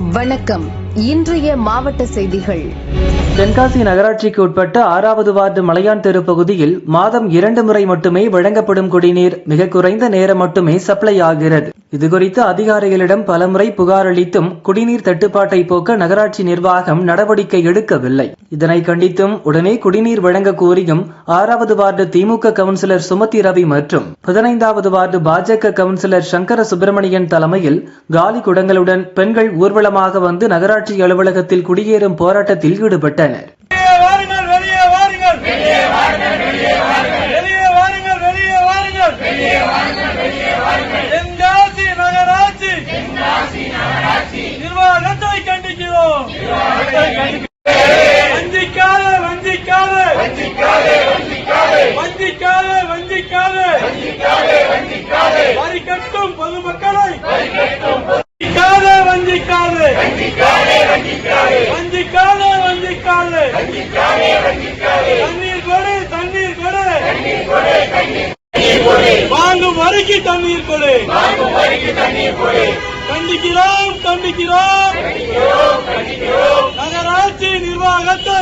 வணக்கம். இன்றைய மாவட்ட செய்திகள். தென்காசி நகராட்சிக்கு உட்பட்ட ஆறாவது வார்டு மலையான் தெரு பகுதியில் மாதம் இரண்டு முறை மட்டுமே வழங்கப்படும் குடிநீர் மிக குறைந்த நேரம் மட்டுமே சப்ளை ஆகிறது. இதுகுறித்து அதிகாரிகளிடம் பலமுறை புகார் அளித்தும் குடிநீர் தட்டுப்பாட்டை போக்க நகராட்சி நிர்வாகம் நடவடிக்கை எடுக்கவில்லை. இதனை கண்டித்தும் உடனே குடிநீர் வழங்க கோரியும் ஆறாவது வார்டு திமுக கவுன்சிலர் சுமதி ரவி மற்றும் பதினைந்தாவது வார்டு பாஜக கவுன்சிலர் சங்கர சுப்பிரமணியன் தலைமையில் காலி குடங்களுடன் பெண்கள் ஊர்வலமாக வந்து நகராட்சி அலுவலகத்தில் குடியேறும் போராட்டத்தில் ஈடுபட்டனர். வெளியே வாருங்கள் வெளியே வாருங்கள். கண்டிக்கிறோம் வஞ்சிக்காத வஞ்சிக்காத வஞ்சிக்காதே வஞ்சிக்காதே வரி கட்டும் பொதுமக்களை தண்ணீர் தண்ணீர் கொடு தண்ணீர் கொடு வாங்கும் வரிக்கு தண்ணீர் கொடு. வாங்கும் வரிக்கு தண்ணீர் கொடு. கண்டிக்கிறோம் கண்டிக்கிறோம். நகராட்சி நிர்வாகத்தை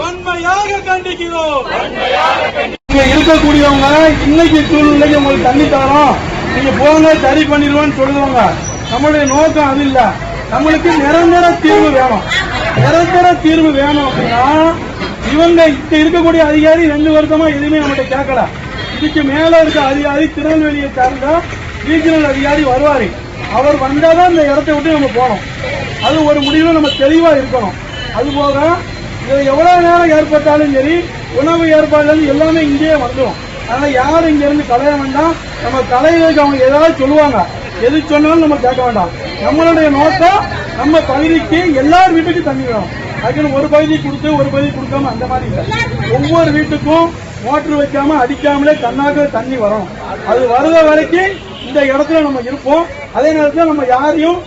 வன்மையாக கண்டிக்கிறோம். இங்க இருக்கக்கூடியவங்க இன்னைக்கு சூழ்நிலைக்கு உங்களுக்கு தண்ணி தரோம். நீங்க போங்க சரி பண்ணிடுவோம்னு சொல்லுவாங்க. நம்மளுடைய நோக்கம் அது இல்ல. நம்மளுக்கு நிரந்தர தீர்வு வேணும். நிரந்தர தீர்வு வேணும் அப்படின்னா இவங்க இப்ப இருக்கக்கூடிய அதிகாரி ரெண்டு வருஷமா எதுவுமே நம்மகிட்ட கேட்கல. இதுக்கு மேல இருக்க அதிகாரி திருநெல்வேலியை சார்ந்த ரீஜனல் அதிகாரி வருவாரு. அவர் வந்தாதான் இந்த இடத்தை விட்டு நம்ம போகணும். அது ஒரு முடிவில் நம்ம தெளிவா இருக்கணும். அது போக இது எவ்வளவு நேரம் ஏற்பட்டாலும் சரி உணவு ஏற்பாடுகள் எல்லாமே இங்கேயே வந்துடும் அதனால யாரும் இங்கேருந்து கலைய வேண்டாம். நம்ம கலைகளுக்கு அவங்க ஏதாவது சொல்லுவாங்க. எது சொன்னாலும் நம்ம கேட்க வேண்டாம். நம்மளுடைய நோக்கம் நம்ம பகுதிக்கு எல்லார் வீட்டுக்கும் தண்ணி வேணும். அதுக்குன்னு ஒரு பகுதி கொடுத்து ஒரு பகுதி கொடுக்காம அந்த மாதிரி இல்லை. ஒவ்வொரு வீட்டுக்கும் மோட்டர் வைக்காம அடிக்காமலே தன்னாக தண்ணி வரும். அது வருத வரைக்கும் இந்த இடத்துல நம்ம இருப்போம். அதே நேரத்தில் நம்ம யாரையும்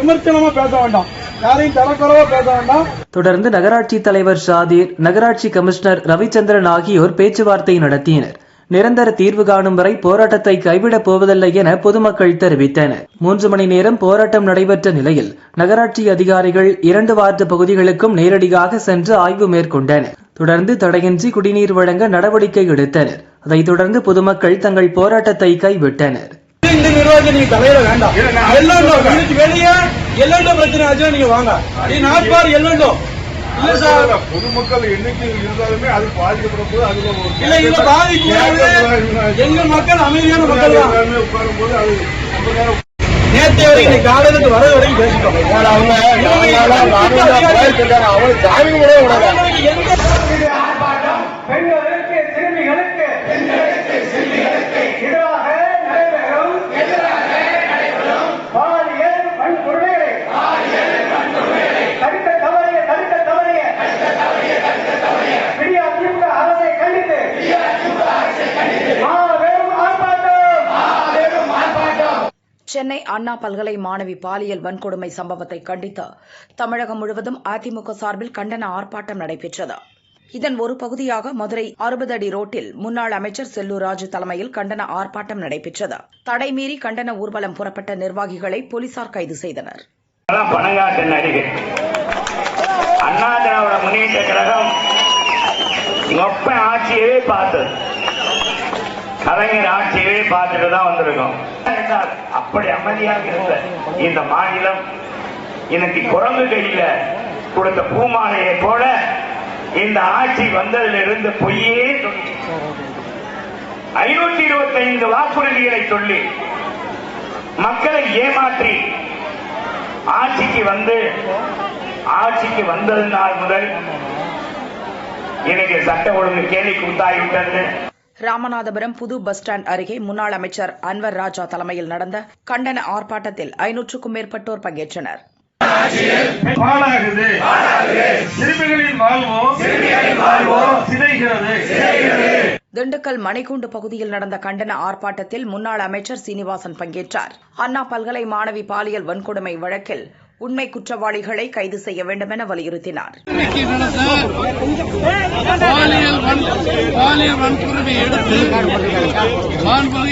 விமர்சனமா பேச வேண்டாம். யாரையும் தரக்குறவா பேச வேண்டாம். தொடர்ந்து நகராட்சி தலைவர் ஷாதீர் நகராட்சி கமிஷனர் ரவிச்சந்திரன் ஆகியோர் பேச்சுவார்த்தை நடத்தினர். நிரந்தர தீர்வு காணும் வரை போராட்டத்தை கைவிடப் போவதில்லை என பொதுமக்கள் தெரிவித்தனர். மூன்று மணி நேரம் போராட்டம் நடைபெற்ற நிலையில் நகராட்சி அதிகாரிகள் இரண்டு வார்டு பகுதிகளுக்கும் நேரடியாக சென்று ஆய்வு மேற்கொண்டனர். தொடர்ந்து தடையின்றி குடிநீர் வழங்க நடவடிக்கை எடுத்தனர். அதைத் தொடர்ந்து பொதுமக்கள் தங்கள் போராட்டத்தை கைவிட்டனர். இந்த நிர்வாகம் நீங்க தலையிட வேண்டாம். எல்லோண்டோ இதுக்கு வெளியே எல்லோண்டோ பிரச்சனை ஆச்சுன்னா நீங்க வாங்க. நாட் எல்லோண்டோ இல்ல சார். பொதுமக்கள் எண்ணிக்கை இருந்தாலுமே அது பாதிக்கப்படும் போது அதுல இல்ல இதுல பாதிப்பு எங்க மக்கள் அமைதியான மக்கள் தான். உட்காரும் போது அது ரொம்ப நேரம் நேற்று வரைக்கும் இன்னைக்கு காலையில வர வரைக்கும் பேசிட்டோம் அவங்க ஜாமீன் கூட விடாத சென்னை அண்ணா பல்கலை மாணவி பாலியல் வன்கொடுமை சம்பவத்தை கண்டித்து தமிழகம் முழுவதும் அதிமுக சார்பில் கண்டன ஆர்ப்பாட்டம் நடைபெற்றது. இதன் ஒரு பகுதியாக மதுரை அறுபது அடி ரோட்டில் முன்னாள் அமைச்சர் செல்லூர் ராஜு தலைமையில் கண்டன ஆர்ப்பாட்டம் நடைபெற்றது. தடைமீறி கண்டன ஊர்வலம் புறப்பட்ட நிர்வாகிகளை போலீசார் கைது செய்தனர். அண்ணா திராவிட முன்னேற்ற கழகம் ஆட்சியவே பார்த்தது கலைஞர் ஆட்சியவே பார்த்துட்டு தான் வந்திருக்கோம். என்றால் அப்படி அமைதியாக இருந்த இந்த மாநிலம் இன்னைக்கு குரங்கு கையில கொடுத்த பூமாலையை போல இந்த ஆட்சி வந்ததிலிருந்து பொய்யே ஐநூத்தி இருபத்தி ஐந்து வாக்குறுதிகளை சொல்லி மக்களை ஏமாற்றி ஆட்சிக்கு வந்து ஆட்சிக்கு வந்தது நாள் முதல் எனக்கு சட்ட ஒழுங்கு கேலி கூத்தாகிவிட்டது. ராமநாதபுரம் புது பஸ் ஸ்டாண்ட் அருகே முன்னாள் அமைச்சர் அன்வர் ராஜா தலைமையில் நடந்த கண்டன ஆர்ப்பாட்டத்தில் ஐநூற்றுக்கும் மேற்பட்டோர் பங்கேற்றனர். திண்டுக்கல் மணிக்கூண்டு பகுதியில் நடந்த கண்டன ஆர்ப்பாட்டத்தில் முன்னாள் அமைச்சர் சீனிவாசன் பங்கேற்றார். அண்ணா பல்கலை மாணவி பாலியல் வன்கொடுமை வழக்கில் உண்மை குற்றவாளிகளை கைது செய்ய வேண்டும் என வலியுறுத்தினார்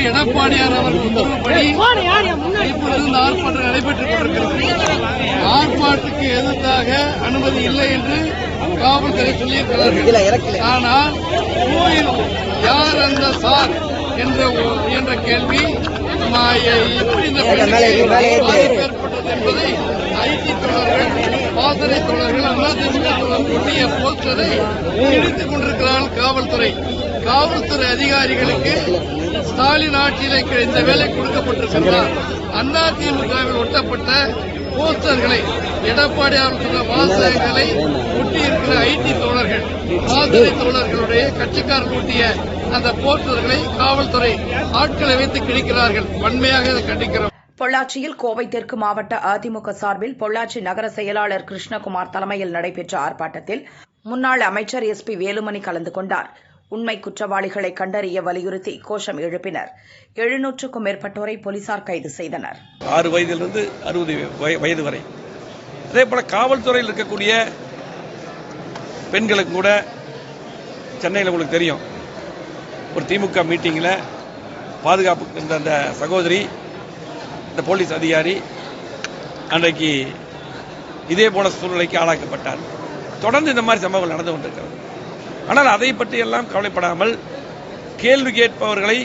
எடப்பாடியார் ஆர்ப்பாட்டுக்கு எதிர்த்தாக அனுமதி இல்லை என்று காவல்துறை சொல்லியிருக்கிறார்கள். ஆனால் கோயில் யார் அந்த சார் என்ற கேள்வி மா- எப்படி இந்த பெண்ணுக்கு பாதிப்பு ஏற்பட்டது என்பதை ஐடி தோழர்கள் பாசறை தோழர்கள் அதிமுக தோழர்கள் ஒட்டிய போஸ்டரை இடித்துக் கொண்டிருக்கிறார்கள் காவல்துறை. காவல்துறை அதிகாரிகளுக்கு ஸ்டாலின் ஆட்சியிலே இந்த வேலை கொடுக்கப்பட்டிருக்கிறார் அதிமுகவில் ஒட்டப்பட்ட போஸ்டர்களை எடப்பாடி சொன்ன வாசகங்களை ஒட்டியிருக்கிற ஐடி தோழர்கள் பாசறை தோழர்களுடைய கட்சிக்காரர்கள் ஒட்டிய அந்த போஸ்டர்களை காவல்துறை ஆட்களை வைத்து கிழிக்கிறார்கள். வன்மையாக இதை கண்டிக்கிறோம். பொள்ளாச்சியில் கோவை தெற்கு மாவட்ட அதிமுக சார்பில் பொள்ளாச்சி நகர செயலாளர் கிருஷ்ணகுமார் தலைமையில் நடைபெற்ற ஆர்ப்பாட்டத்தில் முன்னாள் அமைச்சர் எஸ் பி வேலுமணி கலந்து கொண்டார். உண்மை குற்றவாளிகளை கண்டறிய வலியுறுத்தி கோஷம் எழுப்பினர். எழுநூற்றுக்கும் மேற்பட்டோரை போலீசார் கைது செய்தனர். ஆறு வயதிலிருந்து அறுபது வயது வரை. அதே போல காவல்துறையில் இருக்கக்கூடிய பெண்களுக்கு கூட சென்னையில் உங்களுக்கு தெரியும். ஒரு திமுக மீட்டிங்கில் பாதுகாப்பு இருந்த அந்த சகோதரி இந்த போலீஸ் அதிகாரி அன்றைக்கு இதே போல சூழ்நிலைக்கு ஆளாக்கப்பட்டார். தொடர்ந்து இந்த மாதிரி சம்பவங்கள் நடந்து கொண்டிருக்கிறது. ஆனால் அதை பற்றி எல்லாம் கவலைப்படாமல் கேள்வி கேட்பவர்களை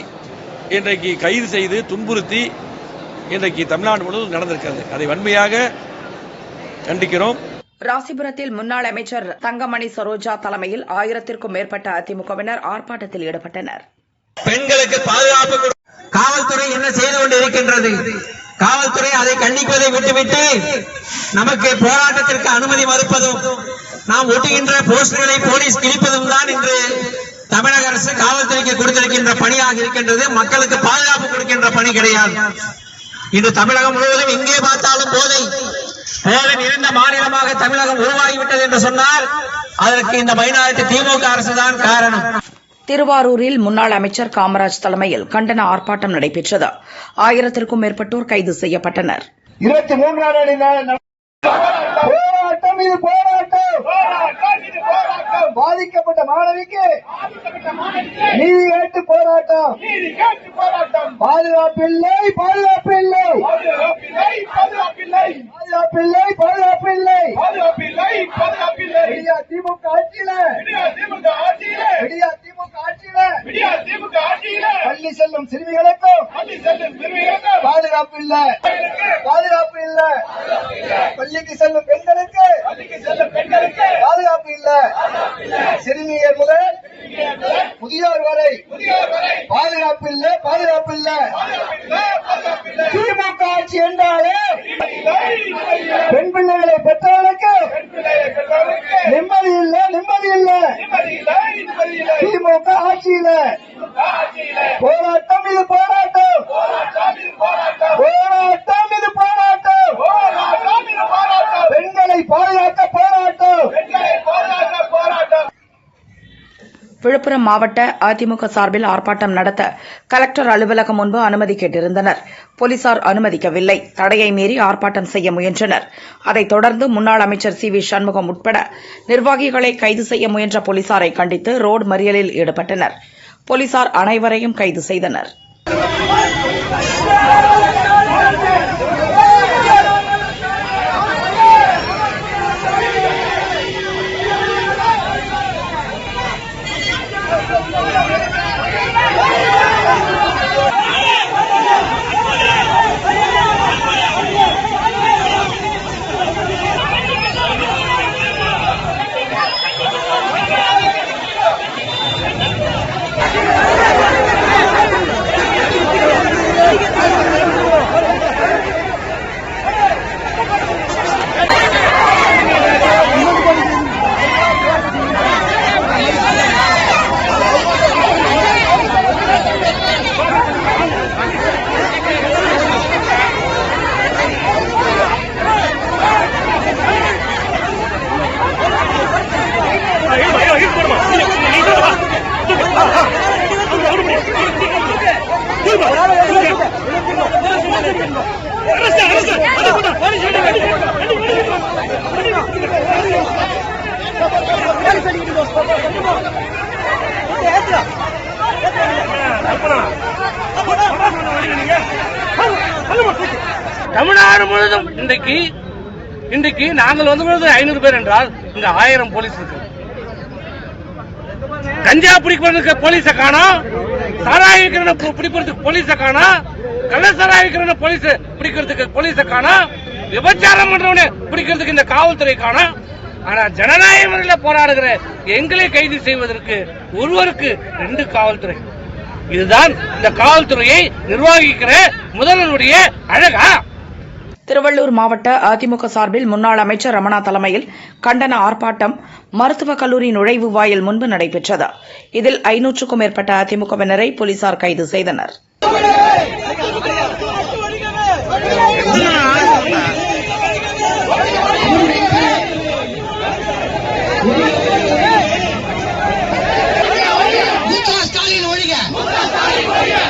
இன்றைக்கு கைது செய்து துன்புறுத்தி இன்றைக்கு தமிழ்நாடு முழுவதும் நடந்திருக்கிறது. அதை வன்மையாக கண்டிக்கிறோம். ராசிபுரத்தில் முன்னாள் அமைச்சர் தங்கமணி சரோஜா தலைமையில் ஆயிரத்திற்கும் மேற்பட்ட அதிமுகவினர் ஆர்ப்பாட்டத்தில் ஈடுபட்டனர். பெண்களுக்கு பாதுகாப்பு காவல்துறை என்ன செய்து கொண்டிருக்கின்றது? காவல்துறை அதை கண்டிப்பதை விட்டுவிட்டு நமக்கு போராட்டத்திற்கு அனுமதி மறுப்பதும் நாம் ஒட்டுகின்ற போஸ்டர்களை போலீஸ் கிழிப்பதும் தான் இன்று தமிழக அரசு காவல்துறைக்கு கொடுத்திருக்கின்ற பணியாக இருக்கின்றது. மக்களுக்கு பாதுகாப்பு கொடுக்கின்ற பணி கிடையாது. இன்று தமிழகம் முழுவதும் எங்கே பார்த்தாலும் போதை போதை நிறைந்த மாநிலமாக தமிழகம் உருவாகிவிட்டது என்று சொன்னால் அதற்கு இந்த மைனாரிட்டி திமுக அரசு தான் காரணம். திருவாரூரில் முன்னாள் அமைச்சர் காமராஜ் தலைமையில் கண்டன ஆர்ப்பாட்டம் நடைபெற்றது. ஆயிரத்திற்கும் மேற்பட்டோர் கைது செய்யப்பட்டனர். போராட்டம். இது போராட்டம். பாதிக்கப்பட்ட மாணவிக்கு நீதி கேட்டு போராட்டம். பாதுகாப்பில்லை பாதுகாப்பில்லை. பாதுகாப்பில்லை பாதுகாப்பில்லை. விடியா திமுக ஆட்சியில. திமுக ஆட்சியில. பள்ளி செல்லும் சிறுமிகளுக்கும் பாதுகாப்பு இல்ல. பாதுகாப்பு இல்ல. பள்ளிக்கு செல்லும் பெண்களுக்கு பாதுகாப்பு இல்ல. சிறுமியர் முதல் முதியோர் வரை பாதுகாப்பு இல்ல பாதுகாப்பு இல்ல. திமுக ஆட்சி என்றாலே பெண் பிள்ளைகளை பெற்றவர்களுக்கு நிம்மதி இல்ல நிம்மதி இல்ல. திமுக ஆட்சியில போராட்டம் இது போராட்டம். போராட்டம் இது போராட்டம் பெண்களை பாதுகாக்க போராட்டம் விழுப்புரம் மாவட்ட அதிமுக சார்பில் ஆர்ப்பாட்டம் நடத்த கலெக்டர் அலுவலகம் முன்பு அனுமதி கேட்டிருந்தனர். போலீசார் அனுமதிக்கவில்லை. தடையை மீறி ஆர்ப்பாட்டம் செய்ய முயன்றனர். அதைத் தொடர்ந்து முன்னாள் அமைச்சர் சி வி சண்முகம் உட்பட நிர்வாகிகளை கைது செய்ய முயன்ற போலீசாரை கண்டித்து ரோடு மறியலில் ஈடுபட்டனர். போலீசார் அனைவரையும் கைது செய்தனர். தமிழ்நாடு முழுவதும் இன்றைக்கு இன்றைக்கு நாங்கள் வந்து ஐநூறு பேர் என்றால் இங்க ஆயிரம் போலீஸ் இருக்கு. கஞ்சா பிடிக்கிறதுக்கு போலீஸை காணும் சாராய பிடிக்கிறதுக்கு போலீஸை காணும் கள்ள போலீஸ் பிடிக்கிறதுக்கு போலீஸ காணா விபச்சாரம் பண்றவனை பிடிக்கிறதுக்கு இந்த காவல்துறை காணா. ஆனா ஜனநாயக முறையில் போராடுகிற எங்களை கைது செய்வதற்கு ஒருவருக்கு ரெண்டு காவல்துறை. இதுதான் இந்த காவல்துறையை நிர்வகிக்கிற முதல்வருடைய அழகா. திருவள்ளூர் மாவட்ட அதிமுக சார்பில் முன்னாள் அமைச்சர் ரமணா தலைமையில் கண்டன ஆர்ப்பாட்டம் மருத்துவக் கல்லூரி நுழைவு வாயில் முன்பு நடைபெற்றது. இதில் ஐநூற்றுக்கும் மேற்பட்ட அதிமுகவினரை போலீசார் கைது செய்தனர்.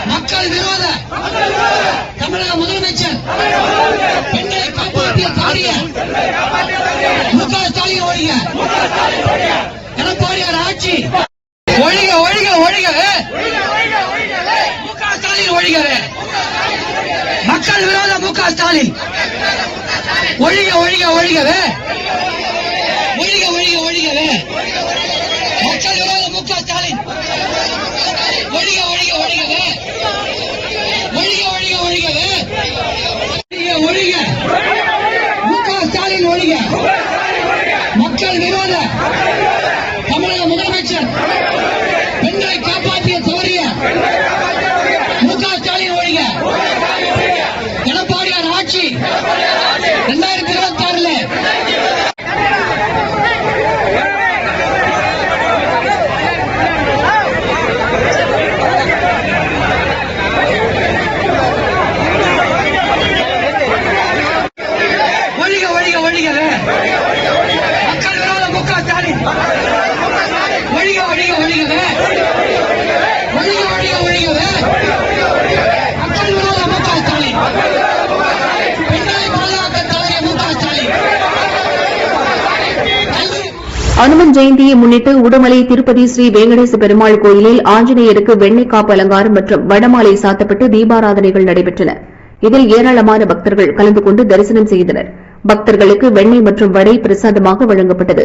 மக்கள் விரோத. தமிழக முதலமைச்சர். பெண்களை காப்பாற்றிய தாடிய. முக ஸ்டாலின் ஒழிக. எடப்பாடியார் ஆட்சி. ஒழிக ஒழிக ஒழிகவே ஸ்டாலின் ஒழிகவே. மக்கள் விரோத முக ஸ்டாலின். ஒழிக ஒழிக ஒழிகவே ஒழிக ஒழிக ஒழிகவே மக்கள் விரோத முக ஸ்டாலின் ஒழிக ஒழிக ஒழிகவே ஒழிக ஒழிக ஒழிகவே ஒழிக ஒழிக முக ஸ்டாலின் ஒழிக மக்கள் விரோத தமிழக முதலமைச்சர் பெண்களை காப்பாற்றிய தவறிய முக ஸ்டாலின் ஒழிக எடப்பாடியார் ஆட்சி இரண்டாயிரத்தி இருபத்தி ஆறுல ஒழிக ஒழிக ஒழிகவே மக்கள் விரோத முக ஸ்டாலின் ஒழிக ஒழிக ஒழிகவே ஒழிக ஒழிக ஒழிகவே மக்கள் விரோத முக ஸ்டாலின் பெண்களை பாதுகாக்க தவறிய முக ஸ்டாலின் கல்வி அனுமன் ஜெயந்தியை முன்னிட்டு உடுமலை திருப்பதி ஸ்ரீ வெங்கடேச பெருமாள் கோயிலில் ஆஞ்சநேயருக்கு வெண்ணெய் காப்பு அலங்காரம் மற்றும் வடமாலை சாத்தப்பட்டு தீபாராதனைகள் நடைபெற்றன. இதில் ஏராளமான பக்தர்கள் கலந்து கொண்டு தரிசனம் செய்தனர். பக்தர்களுக்கு வெண்ணெய் மற்றும் வடை பிரசாதமாக வழங்கப்பட்டது.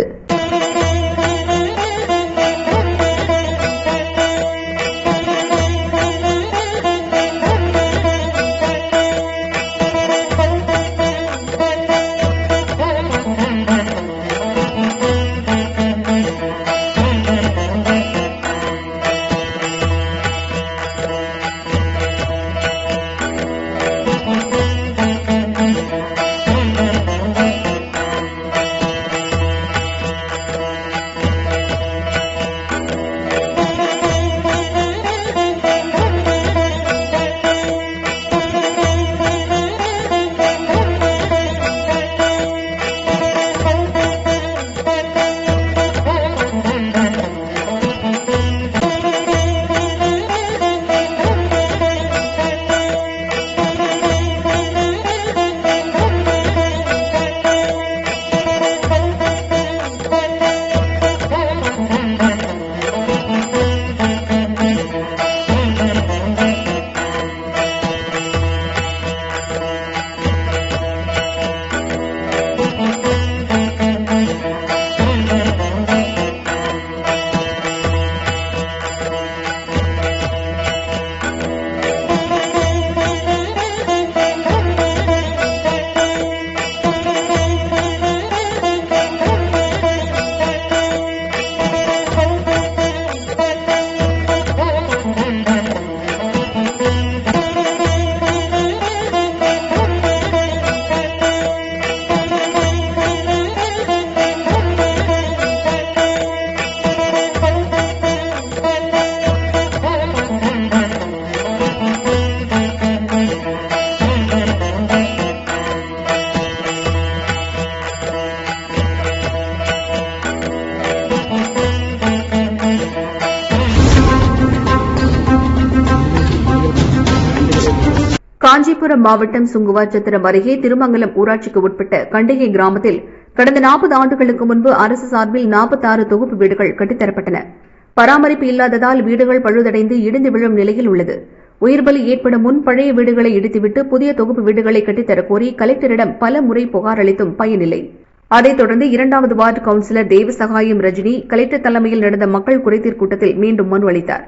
காஞ்சிபுரம் மாவட்டம் சுங்குவாச்சத்திரம் அருகே திருமங்கலம் ஊராட்சிக்கு உட்பட்ட கண்டிகை கிராமத்தில் கடந்த நாற்பது ஆண்டுகளுக்கு முன்பு அரசு சார்பில் 46 தொகுப்பு வீடுகள் கட்டித்தரப்பட்டன. பராமரிப்பு இல்லாததால் வீடுகள் பழுதடைந்து இடிந்து விழும் நிலையில் உள்ளது. உயிர்பலி ஏற்படும் முன் பழைய வீடுகளை இடித்துவிட்டு புதிய தொகுப்பு வீடுகளை கட்டித்தரக் கோரி கலெக்டரிடம் பல முறை புகார் அளித்தும் பயனில்லை. அதைத் தொடர்ந்து இரண்டாவது ward councillor Devasahayam Rajini collector தலைமையில் நடந்த மக்கள் குறைதீர் கூட்டத்தில் மீண்டும் மனு அளித்தாா்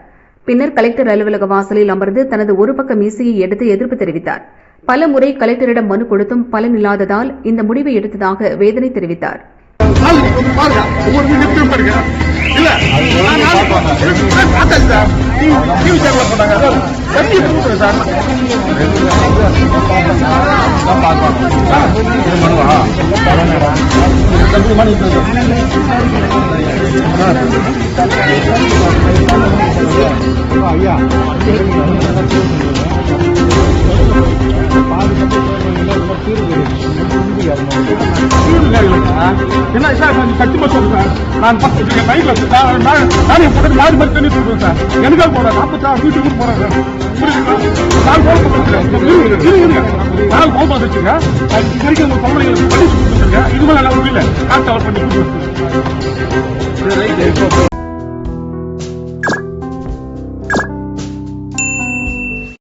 பின்னர் கலெக்டர் அலுவலக வாசலில் அமர்ந்து தனது ஒரு பக்க மீசையை எடுத்து எதிர்ப்பு தெரிவித்தார். பல முறை கலெக்டரிடம் மனு கொடுத்தும் பலனில்லாததால் இந்த முடிவை எடுத்ததாக வேதனை தெரிவித்தார். நாளைக்கு கொஞ்சம் பாருங்க ஒவ்வொரு வீடு திரும்ப இல்ல நான் சார் போட்டாங்க கொடுக்குறேன் சார் என்ன சார் கொஞ்சம் கட்டி சத்தியமா சார் நான் பத்து நைட்ல நான் நான் என் பக்கத்துல நாலு பேர் தண்ணி சொல்றேன் சார். எனக்காக போறேன் நாற்பத்தி ஆறு வீட்டுக்கு போறேன் சார் நான் போக மாட்டேன் நான் போக மாட்டேங்க இது வரைக்கும் உங்க பொம்பளைங்களுக்கு பண்ணி கொடுத்துருங்க இது மேல நான் முடியல காசு அவர் பண்ணி கொடுத்துருங்க